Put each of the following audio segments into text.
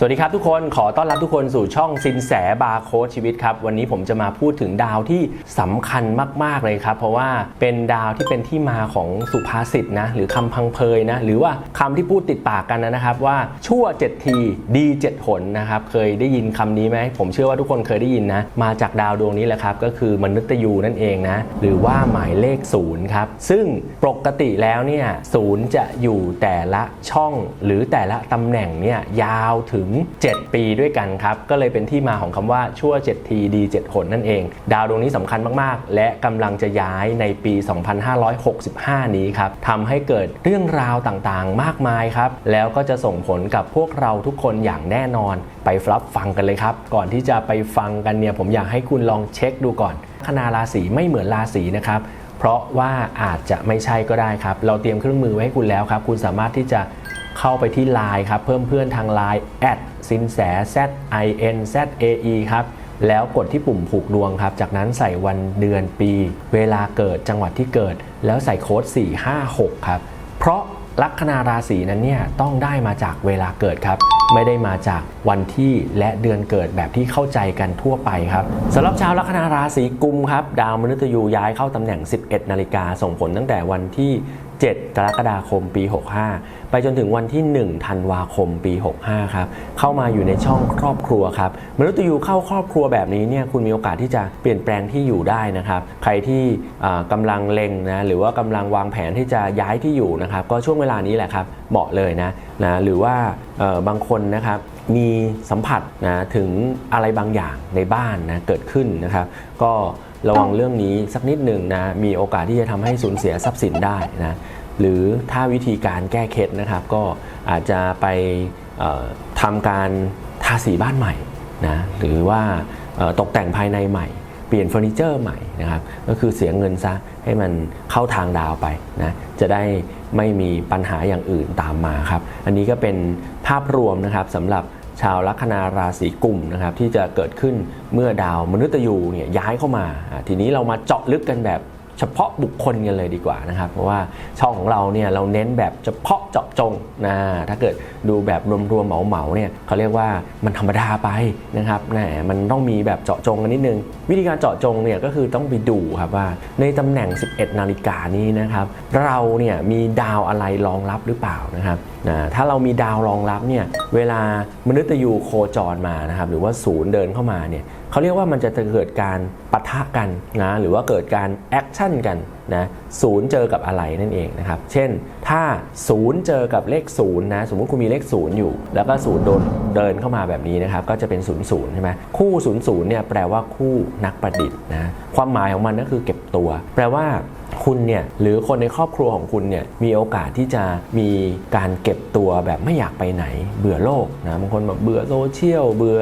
สวัสดีครับทุกคนขอต้อนรับทุกคนสู่ช่องสินแสบาร์โค้ดชีวิตครับ วันนี้ผมจะมาพูดถึงดาวที่สำคัญมาก ๆ เลยครับ เพราะว่าเป็นดาวที่เป็นที่มาของสุภาษิตนะ หรือคำพังเพยนะ หรือว่าคำที่พูดติดปากกันนะครับ ว่าชั่ว 7 ทีดี 7 หนนะครับ เคยได้ยินคำนี้ไหม ผมเชื่อว่าทุกคนเคยได้ยินนะ มาจากดาวดวงนี้แหละครับ ก็คือมนุษย์ยูนั่นเองนะ หรือว่าหมายเลขศูนย์ครับซึ่งปกติแล้วเนี่ยศูนย์จะอยู่แต่ละช่องหรือแต่ละตำแหน่งเนี่ยยาวถึง7 ปีด้วยกันครับ ก็เลยเป็นที่มาของคำว่าชั่ว 7 ทีดี7หนนั่นเอง ดาวดวงนี้สำคัญมากๆ และกำลังจะย้ายในปี 2565 นี้ครับทำให้เกิดเรื่องราวต่างๆ มากมายครับ แล้วก็จะส่งผลกับพวกเราทุกคนอย่างแน่นอน ไปรับฟังกันเลยครับ ก่อนที่จะไปฟังกันเนี่ยผมอยากให้คุณลองเช็คดูก่อน คณาราศีไม่เหมือนราศีนะครับ เพราะว่าอาจจะไม่ใช่ก็ได้ครับ เราเตรียมเครื่องมือไว้ให้คุณแล้วครับ คุณสามารถที่จะเข้าไปที่ Line ครับ เพิ่มเพื่อนทาง Line แอดสินแส Z I N Z A E ครับ แล้วกดที่ปุ่มผูกดวงครับ จากนั้นใส่วันเดือนปี เวลาเกิดจังหวัดที่เกิด แล้วใส่โค้ด456 ครับ เพราะ ลัคนาราศีนั้นเนี่ยต้องได้มาจากเวลาเกิดครับ ไม่ได้มาจากวันที่และเดือนเกิดแบบที่เข้าใจกันทั่วไปครับสำหรับชาวลัคนาราศีกุมครับ ดาวมฤตยูย้ายเข้าตำแหน่ง 11 นาฬิกาส่งผลตั้งแต่วันที่ 7 กรกฎาคมปี 65 ไปจนถึงวันที่ 1 ธันวาคมปี 65 ครับ เข้ามาอยู่ในช่องครอบครัวครับมนุษย์ยูเข้าครอบครัวแบบนี้เนี่ยคุณมีโอกาสที่จะเปลี่ยนแปลงที่อยู่ได้นะครับ ใครที่อ่ากำลังเล็งนะหรือว่ากำลังวางแผนที่จะย้ายที่อยู่นะครับ ก็ช่วงเวลานี้แหละครับเหมาะเลยนะนะหรือว่าบางคนนะครับมีสัมผัสนะถึงอะไรบางอย่างในบ้านนะเกิดขึ้นนะครับ ก็ ระวังเรื่องนี้สักนิดหนึ่งนะ มีโอกาสที่จะทำให้สูญเสียทรัพย์สินได้นะ หรือถ้าวิธีการแก้เคล็ดนะครับ ก็อาจจะไปเอ่อทำการทาสีบ้านใหม่นะ หรือว่าตกแต่งภายในใหม่ เปลี่ยนเฟอร์นิเจอร์ใหม่นะครับ ก็คือเสียเงินซะให้มันเข้าทางดาวไปนะ จะได้ไม่มีปัญหาอย่างอื่นตามมาครับ อันนี้ก็เป็นภาพรวมนะครับสำหรับ ชาวลัคนาราศีกุมนะครับที่จะเกิดขึ้นเมื่อดาวมนุษย์ยูเนี่ยย้ายเข้ามาอ่าทีนี้เรามาเจาะลึกกันแบบ เฉพาะบุคคลกันเลยดีกว่านะครับเพราะว่าช่องของเราเนี่ยเราเน้นแบบเฉพาะเจาะจงนะถ้าเกิดดูแบบรวมๆเหมาๆเนี่ยเขาเรียกว่ามันธรรมดาไปนะครับแหมมันต้องมีแบบเจาะจงกันนิดนึง วิธีการเจาะจงเนี่ยก็คือต้องไปดูครับว่าในตำแหน่ง 11 นาฬิกานี้นะครับเราเนี่ยมีดาวอะไรรองรับหรือเปล่านะครับนะถ้าเรามีดาวรองรับเนี่ยเวลามนุษย์ยูโคจรมานะครับหรือว่าศูนย์เดินเข้ามาเนี่ย เขาเรียกว่ามันจะเกิดการปะทะกันนะหรือว่าเกิดการแอคชั่นกันนะศูนย์เจอกับอะไรนั่นเองนะครับเช่นถ้าศูนย์เจอกับเลขศูนย์นะสมมุติคุณมีเลขศูนย์อยู่ แล้วก็ศูนย์โดนเดินเข้ามาแบบนี้นะครับก็จะเป็นศูนย์ศูนย์ใช่ไหมคู่ศูนย์ศูนย์เนี่ยแปลว่าคู่นักประดิษฐ์นะความหมายของมันก็คือเก็บตัว แปลว่าคุณเนี่ยหรือคนในครอบครัวของคุณเนี่ยมีโอกาสที่จะมีการเก็บตัวแบบไม่อยากไปไหน เบื่อโลกนะบางคนแบบเบื่อโซเชียลเบื่อ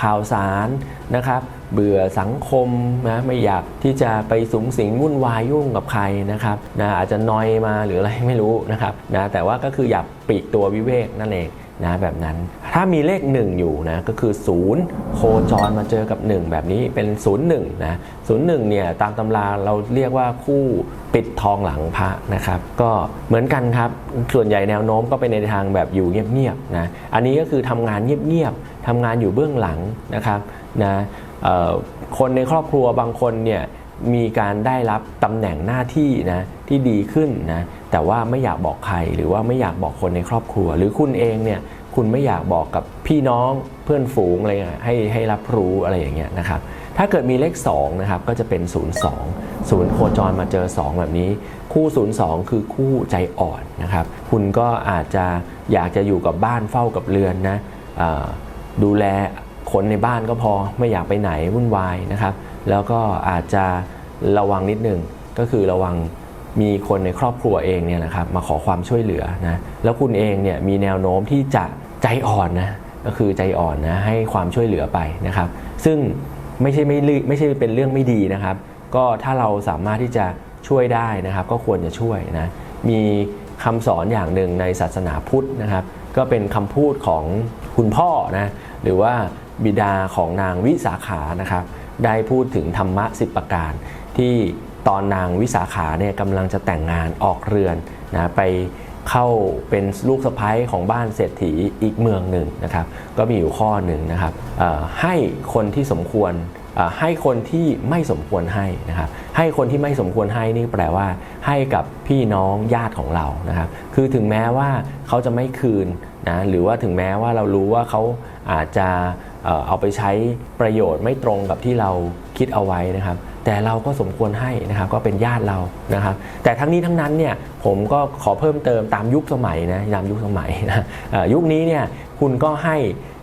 ข่าวสารนะครับ เบื่อสังคมนะไม่อยากที่จะไปสูงสิงวุ่นวายยุ่งกับใครนะครับนะอาจจะนอยมาหรืออะไรไม่รู้นะครับนะแต่ว่าก็คืออยากปลีกตัววิเวกนั่นเอง นะแบบนั้นถ้ามีเลข 1 อยู่นะก็คือ 0 โคจรมาเจอกับ 1 แบบนี้เป็น 0 1นะ0 1เนี่ยตามตำราเราเรียกว่าคู่ปิดทองหลังพระนะครับ ก็เหมือนกันครับ ส่วนใหญ่แนวโน้มก็เป็นในทางแบบอยู่เงียบๆนะอันนี้ก็คือทำงานเงียบๆทำงานอยู่เบื้องหลังนะครับนะคนในครอบครัวบางคนเนี่ยมีการได้รับตำแหน่งหน้าที่นะ ที่ดีขึ้นนะแต่ว่าไม่อยากบอกใครหรือว่าไม่อยากบอกคนในครอบครัว หรือคุณเองเนี่ยคุณไม่อยากบอกกับพี่น้องเพื่อนฝูงอะไรเงี้ยให้ให้รับรู้อะไรอย่างเงี้ยนะครับถ้าเกิดมีเลข2นะครับก็จะเป็น 0 2 0 โคจรมาเจอ 2 แบบนี้ คู่ 0 2 คือคู่ใจอ่อนนะครับคุณก็อาจจะอยากจะอยู่กับบ้านเฝ้ากับเรือนนะดูแลคนในบ้านก็พอไม่อยากไปไหนวุ่นวายนะครับแล้วก็อาจจะระวังนิดนึงก็คือระวัง มีคนในครอบครัวเองเนี่ยนะครับมาขอความช่วยเหลือนะแล้วคุณเองเนี่ยมีแนวโน้มที่จะใจอ่อนนะก็คือใจอ่อนนะให้ความช่วยเหลือไปนะครับ ซึ่งไม่ใช่ไม่ลืไม่ใช่เป็นเรื่องไม่ดีนะครับ ก็ถ้าเราสามารถที่จะช่วยได้นะครับ ก็ควรจะช่วยนะมีคำสอนอย่างหนึ่งในศาสนาพุทธนะครับ ก็เป็นคำพูดของคุณพ่อนะหรือว่าบิดาของนางวิสาขานะครับ ได้พูดถึงธรรมะสิบประการที่ตอนนางวิสาขาเนี่ยกำลังจะแต่งงานออกเรือนนะไปเข้าเป็นลูกสะใภ้ของบ้านเศรษฐีอีกเมืองหนึ่งนะครับ ก็มีอยู่ข้อหนึ่งนะครับให้คนที่สมควรให้คนที่ไม่สมควรให้นะครับให้คนที่ไม่สมควรให้นี่แปลว่า ให้กับพี่น้องญาติของเรานะครับคือถึงแม้ว่าเขาจะไม่คืนนะหรือว่าถึงแม้ว่าเรารู้ว่าเขาอาจจะเอาไปใช้ประโยชน์ไม่ตรงกับที่เราคิดเอาไว้นะครับ แต่เราก็สมควรให้นะครับก็เป็นญาติเรานะครับ แต่ทั้งนี้ทั้งนั้นเนี่ยผมก็ขอเพิ่มเติมตามยุคสมัยนะตามยุคสมัยนะยุคนี้เนี่ยคุณก็ให้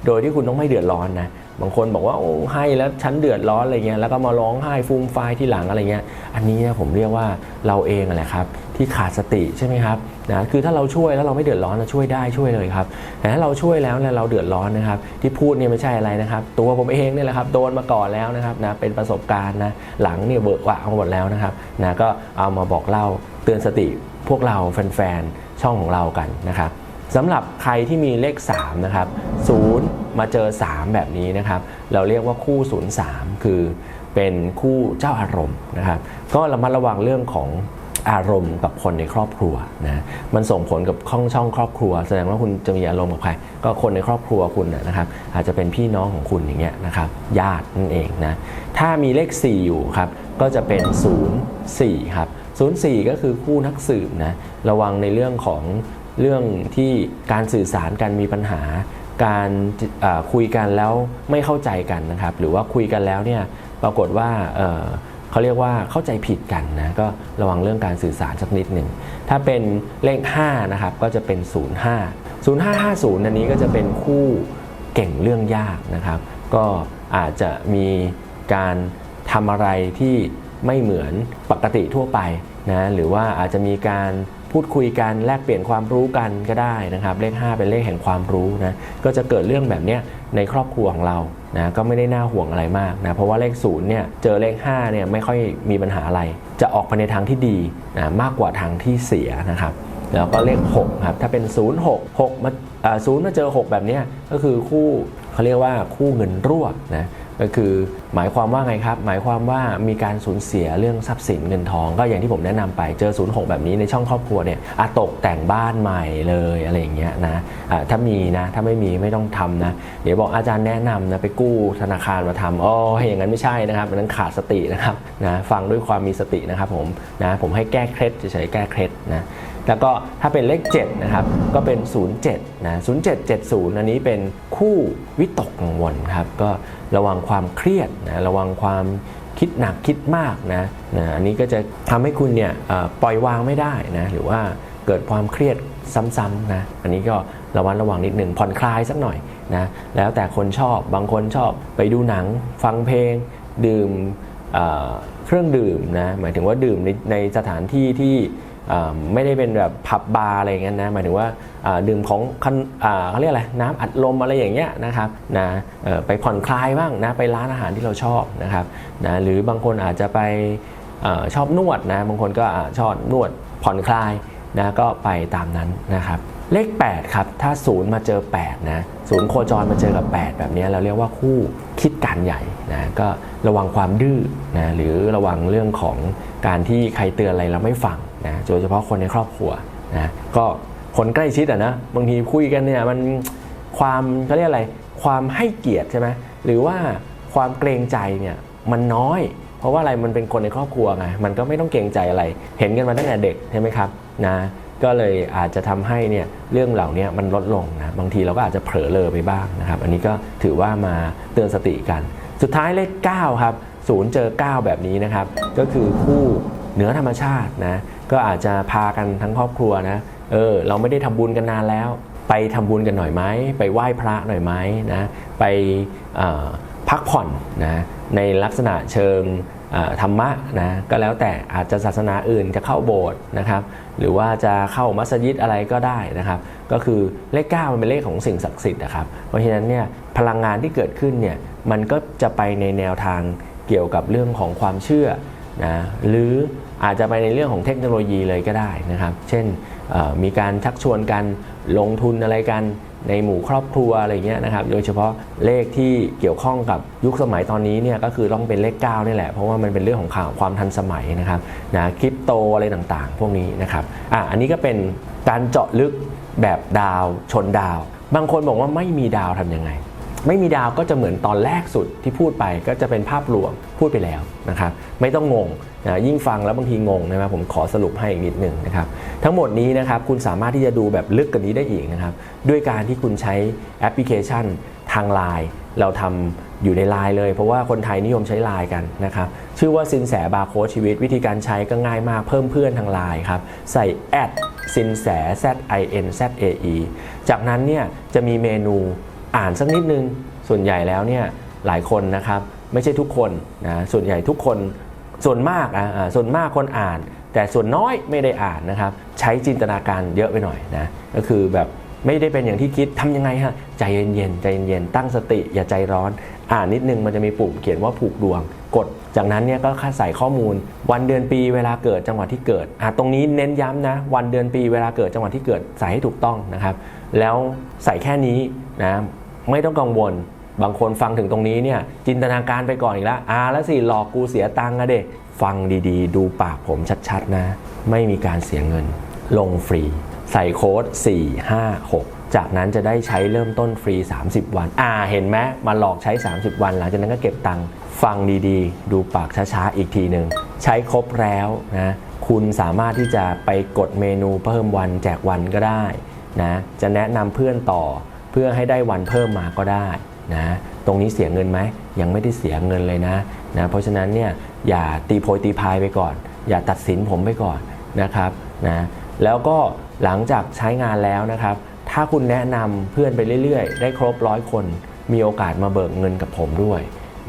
โดยที่คุณต้องไม่เดือดร้อนนะ บางคนบอกว่าโอ้ให้แล้วฉันเดือดร้อนอะไรเงี้ยแล้วก็มาร้องไห้ฟูมฟายที่หลังอะไรเงี้ยอันนี้เนี่ยผมเรียกว่าเราเองอะแหละครับที่ขาดสติใช่ไหมครับนะคือถ้าเราช่วยแล้วเราไม่เดือดร้อนเราช่วยได้ช่วยเลยครับแต่ถ้าเราช่วยแล้วเนี่ยเราเดือดร้อนนะครับ ที่พูดเนี่ยไม่ใช่อะไรนะครับ ตัวผมเองเนี่ยแหละครับโดนมาก่อนแล้วนะครับนะเป็นประสบการณ์นะหลังเนี่ยเบิกหวะมาหมดแล้วนะครับนะก็เอามาบอกเล่าเตือนสติพวกเราแฟนๆช่องของเรากันนะครับสำหรับใครที่มีเลข3นะครับ0 มาเจอ 3 แบบนี้นะครับ เราเรียกว่าคู่ 0 3 คือเป็นคู่เจ้าอารมณ์นะครับ ก็ระมัดระวังเรื่องของอารมณ์กับคนในครอบครัวนะมันส่งผลกับข้องช่องครอบครัว แสดงว่าคุณจะมีอารมณ์กับใคร ก็คนในครอบครัวคุณนะครับอาจจะเป็นพี่น้องของคุณอย่างเงี้ยนะครับญาตินั่นเองนะถ้ามีเลข 4 อยู่ครับก็จะเป็น 0 4ครับ0 4 ก็คือคู่นักสืบนะระวังในเรื่องของเรื่องที่การสื่อสารกันมีปัญหา การคุยกันแล้วไม่เข้าใจกันนะครับ หรือว่าคุยกันแล้วเนี่ยปรากฏว่าเอ่อเขาเรียกว่าเข้าใจผิดกันนะก็ระวังเรื่องการสื่อสารสักนิดหนึ่งถ้าเป็นเลข5นะครับก็จะเป็น 05 0550 อันนี้ก็จะเป็นคู่เก่งเรื่องยากนะครับ ก็อาจจะมีการทำอะไรที่ไม่เหมือนปกติทั่วไปนะหรือว่าอาจจะมีการ พูดคุยกันแลกเปลี่ยนความรู้กันก็ได้นะครับ เลข 5 เป็นเลขแห่งความรู้นะก็จะเกิดเรื่องแบบนี้ในครอบครัวของเรานะก็ไม่ได้น่าห่วงอะไรมากนะเพราะว่าเลข0เนี่ยเจอเลข5เนี่ยไม่ค่อยมีปัญหาอะไร จะออกไปในทางที่ดีนะมากกว่าทางที่เสียนะครับแล้วก็เลข6ครับถ้าเป็น 0 6 6มาอ่า0มาเจอ 6 แบบนี้ก็คือคู่ เขาเรียกว่าคู่เงินรั่วนะก็คือหมายความว่าไงครับ หมายความว่ามีการสูญเสียเรื่องทรัพย์สินเงินทอง ก็อย่างที่ผมแนะนำไปเจอ 06 แบบนี้ในช่องครอบครัวเนี่ยอาตกแต่งบ้านใหม่เลยอะไรอย่างเงี้ยนะอ่าถ้ามีนะถ้าไม่มีไม่ต้องทำนะ เดี๋ยวบอกอาจารย์แนะนำนะไปกู้ธนาคารมาทำอ๋ออย่างนั้นไม่ใช่นะครับอันนั้นขาดสตินะครับนะฟังด้วยความมีสตินะครับผมนะผมให้แก้เคล็ดเฉยๆแก้เคล็ดนะ แล้วก็ถ้าเป็นเลข7นะครับก็เป็น 07นะ0770 อันนี้เป็นคู่วิตกกังวลครับก็ระวังความเครียดนะระวังความคิดหนักคิดมากนะนะอันนี้ก็จะทำให้คุณเนี่ยปล่อยวางไม่ได้นะหรือว่าเกิดความเครียดซ้ำๆนะอันนี้ก็ระวังระวังนิดหนึ่งผ่อนคลายสักหน่อยนะแล้วแต่คนชอบบางคนชอบไปดูหนังฟังเพลง ดื่มเเครื่องดื่มนะหมายถึงว่าดื่มในในสถานที่ที่ ไม่ได้เป็นแบบผับบาร์อะไรอย่างเงี้ยนะหมายถึงว่าดื่มของเขาเรียกอะไรน้ำอัดลมอะไรอย่างเงี้ยนะครับนะไปผ่อนคลายบ้างนะไปร้านอาหารที่เราชอบนะครับนะหรือบางคนอาจจะไปอชอบนวดนะบางคนก็ชอบนวดผ่อนคลายนะก็ไปตามนั้นนะครับเลข 8 ครับ ถ้าศูนย์มาเจอ 8 นะศูนย์โคจรมาเจอกับ 8 แบบนี้เราเรียกว่าคู่คิดการใหญ่นะก็ระวังความดื้อนะหรือระวังเรื่องของการที่ใครเตือนอะไรเราไม่ฟัง นะโดยเฉพาะคนในครอบครัวนะก็คนใกล้ชิดอะนะบางทีคุยกันเนี่ยมันความเขาเรียกอะไรความให้เกียรติใช่ไหมหรือว่าความเกรงใจเนี่ยมันน้อย เพราะว่าอะไรมันเป็นคนในครอบครัวไงมันก็ไม่ต้องเกรงใจอะไร เห็นกันมาตั้งแต่เด็กใช่ไหมครับนะก็เลยอาจจะทำให้เนี่ยเรื่องเหล่านี้มันลดลงนะบางทีเราก็อาจจะเผลอเลอไปบ้างนะครับ อันนี้ก็ถือว่ามาเตือนสติกัน สุดท้ายเลข9ครับศูนย์เจอ 9 แบบนี้นะครับ ก็คือคู่เหนือธรรมชาตินะ ก็อาจจะพากันทั้งครอบครัวนะ เออ เราไม่ได้ทำบุญกันนานแล้ว ไปทำบุญกันหน่อยไหม ไปไหว้พระหน่อยไหมนะ ไปพักผ่อนนะ ในลักษณะเชิงธรรมะนะ ก็แล้วแต่อาจจะศาสนาอื่นจะเข้าโบสถ์นะครับ หรือว่าจะเข้ามัสยิดอะไรก็ได้นะครับ ก็คือเลข9มันเป็นเลขของสิ่งศักดิ์สิทธิ์นะครับ เพราะฉะนั้นเนี่ยพลังงานที่เกิดขึ้นเนี่ย มันก็จะไปในแนวทางเกี่ยวกับเรื่องของความเชื่อนะ หรือ อาจจะไปในเรื่องของเทคโนโลยีเลยก็ได้นะครับ เช่นมีการชักชวนกันลงทุนอะไรกันในหมู่ครอบครัวอะไรเงี้ยนะครับ โดยเฉพาะเลขที่เกี่ยวข้องกับยุคสมัยตอนนี้เนี่ยก็คือต้องเป็นเลข9นี่แหละ เพราะว่ามันเป็นเรื่องของข่าวความทันสมัยนะครับนะคริปโตอะไรต่างๆ พวกนี้นะครับอะอันนี้ก็เป็นการเจาะลึกแบบดาวชนดาว บางคนบอกว่าไม่มีดาวทำยังไง ไม่มีดาวก็จะเหมือนตอนแรกสุดที่พูดไปก็จะเป็นภาพรวมพูดไปแล้วนะครับไม่ต้องงงนะยิ่งฟังแล้วบางทีงงนะครับผมขอสรุปให้อีกนิดหนึ่งนะครับทั้งหมดนี้นะครับคุณสามารถที่จะดูแบบลึกกว่านี้ได้อีกนะครับด้วยการที่คุณใช้แอปพลิเคชันทางไลน์เราทำอยู่ในไลน์เลย เพราะว่าคนไทยนิยมใช้ไลน์กันนะครับชื่อว่าสินแสบาร์โค้ดชีวิต วิธีการใช้ก็ง่ายมากเพิ่มเพื่อนทางไลน์ครับใส่แอดสินแส Z I N Z A E จากนั้นเนี่ยจะมีเมนู อ่านสักนิดนึงส่วนใหญ่แล้วเนี่ยหลายคนนะครับไม่ใช่ทุกคนนะส่วนใหญ่ทุกคนส่วนมากอะอ่าส่วนมากคนอ่าน แต่ส่วนน้อยไม่ได้อ่านนะครับ ใช้จินตนาการเยอะไปหน่อยนะก็คือแบบไม่ได้เป็นอย่างที่คิดทำยังไงฮะใจเย็นๆใจเย็นๆตั้งสติอย่าใจร้อน อ่านนิดนึงมันจะมีปุ่มเขียนว่าผูกดวง กด จากนั้นเนี่ยก็ค่าใส่ข้อมูล วันเดือนปีเวลาเกิดจังหวัดที่เกิดอะตรงนี้เน้นย้ำนะ วันเดือนปีเวลาเกิดจังหวัดที่เกิดใส่ให้ถูกต้องนะครับ แล้วใส่แค่นี้นะ ไม่ต้องกังวล บางคนฟังถึงตรงนี้เนี่ยจินตนาการไปก่อนอีกแล้วอ่าแล้วสิหลอกกูเสียตังค์อะเด็ฟังดีๆ ดูปากผมชัดๆนะ ไม่มีการเสียเงิน ลงฟรี ใส่โค้ด 4 5 6 จากนั้นจะได้ใช้เริ่มต้นฟรี 30 วัน อ่าเห็นไหมมาหลอกใช้ 30 วัน หลังจากนั้นก็เก็บตังค์ฟังดีๆ ดูปากช้าๆอีกทีหนึ่งใช้ครบแล้วนะคุณสามารถที่จะไปกดเมนูเพิ่มวันแจกวันก็ได้นะจะแนะนำเพื่อนต่อ พื่อให้ได้วันเพิ่มมาก็ได้นะตรงนี้เสียเงินไหมยังไม่ได้เสียเงินเลยนะนะเพราะฉะนั้นเนี่ยอย่าตีโพยตีพายไปก่อน อย่าตัดสินผมไปก่อนนะครับนะแล้วก็หลังจากใช้งานแล้วนะครับ ถ้าคุณแนะนำเพื่อนไปเรื่อยๆ ได้ครบร้อยคน มีโอกาสมาเบิกเงินกับผมด้วย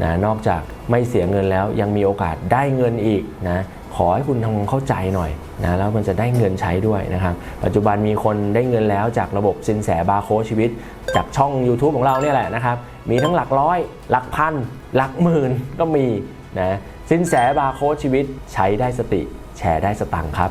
นะนอกจากไม่เสียเงินแล้วยังมีโอกาสได้เงินอีกนะ ขอให้คุณทำความเข้าใจหน่อยนะแล้วมันจะได้เงินใช้ด้วยนะครับ ปัจจุบันมีคนได้เงินแล้วจากระบบสินแสบาร์โค้ชีวิต จากช่อง YouTube ของเราเนี่ยแหละนะครับ มีทั้งหลักร้อย หลักพัน หลักหมื่นก็มีนะสินแสบาร์โค้ชีวิตใช้ได้สติ แชร์ได้สตังค์ครับ